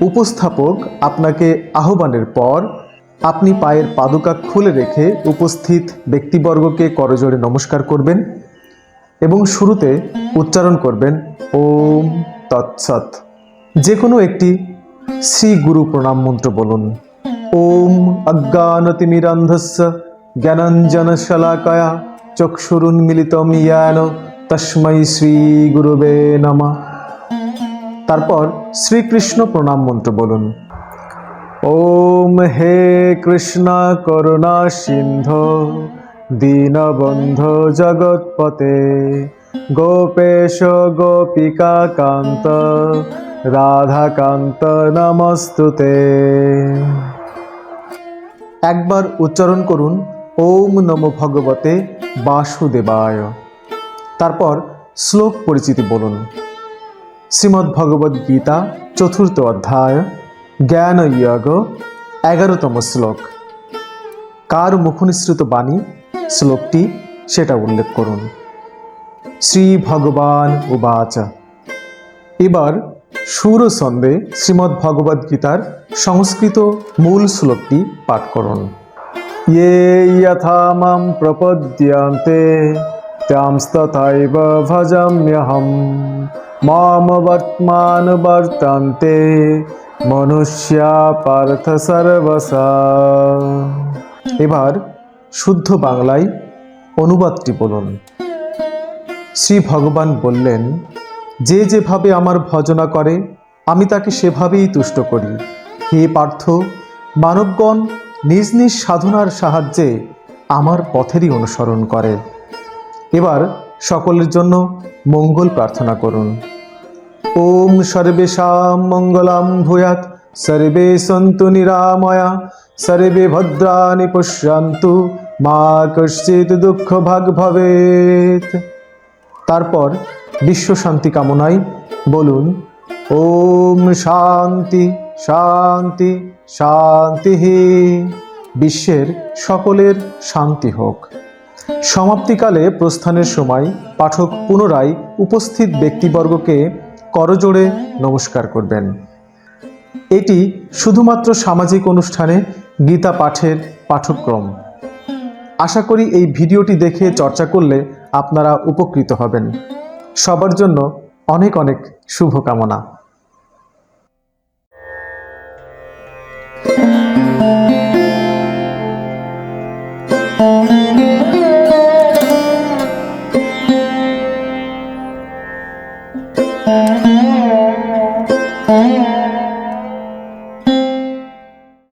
উপস্থাপক আপনাকে আহ্বানের পর আপনি পায়ের পাদুকা খুলে রেখে উপস্থিত ব্যক্তিবর্গকে করজোড়ে নমস্কার করবেন এবং শুরুতে উচ্চারণ করবেন ওম তৎসৎ। যে কোনো একটি শ্রী গুরু প্রণাম মন্ত্র বলুন। ওম অজ্ঞানতিমিরান্ধস্য জ্ঞানাঞ্জন শলাকয়া চক্ষুরুন্মিলিতম ইয়ান তস্মৈ শ্রী গুরুবে নমঃ। তারপর শ্রীকৃষ্ণ প্রণাম মন্ত্র বলুন। ওম হে কৃষ্ণ করুণা সিন্ধ, দীনবন্ধ জগৎপতে গোপেশ গোপিকা কান্ত, রাধাকান্ত নমস্তুতে। একবার উচ্চারণ করুন, ওম নমো ভগবতে বাসুদেবায়। তারপর শ্লোক পরিচিতি বলুন। শ্রীমদ্ ভগবদ গীতা চতুর্থ অধ্যায়, জ্ঞান ইয়গ এগারোতম শ্লোক। কার মুখনিসৃত বাণী? শ্লোকটি সেটা উল্লেখ করুন। শ্রী ভগবান উবাচ। এবার সুর ছন্দে শ্রীমদ্ সংস্কৃত মূল শ্লোকটি পাঠ করুন। ইয়ে যথা মাম প্রপদ্যন্তে ভজাম্যহম। মাম বর্তমান বর্তন্তে মনুষ্যা পার্থ সর্বসা এবার শুদ্ধ বাংলায় অনুবাদটি বলুন শ্রী ভগবান বললেন যে যেভাবে আমার ভজনা করে আমি তাকে সেভাবেই তুষ্ট করি হে পার্থ মানবগণ নিজ নিজ সাধনার সাহায্যে আমার পথেরই অনুসরণ করে। এবার সকলের জন্য মঙ্গল প্রার্থনা করুন। ওম সর্বেশাম মঙ্গলাম ভূয়াত সর্বে সন্তু নিরাময়া। সর্বে ভদ্রাণি পশ্যন্তু। মা কশ্চিৎ দুঃখ ভাগ ভবেত তারপর বিশ্ব শান্তি কামনায় বলুন, ওম শান্তি শান্তি শান্তি বিশ্বের সকলের শান্তি হোক। সমাপ্তিকালে প্রস্থানের সময় পাঠক পুনরায় উপস্থিত ব্যক্তিবর্গকে করজোড়ে নমস্কার করবেন। এটি শুধুমাত্র সামাজিক অনুষ্ঠানে গীতা পাঠের পাঠক্রম। আশা করি এই ভিডিওটি দেখে চর্চা করলে আপনারা উপকৃত হবেন। সবার জন্য অনেক অনেক শুভকামনা। Thank you. Música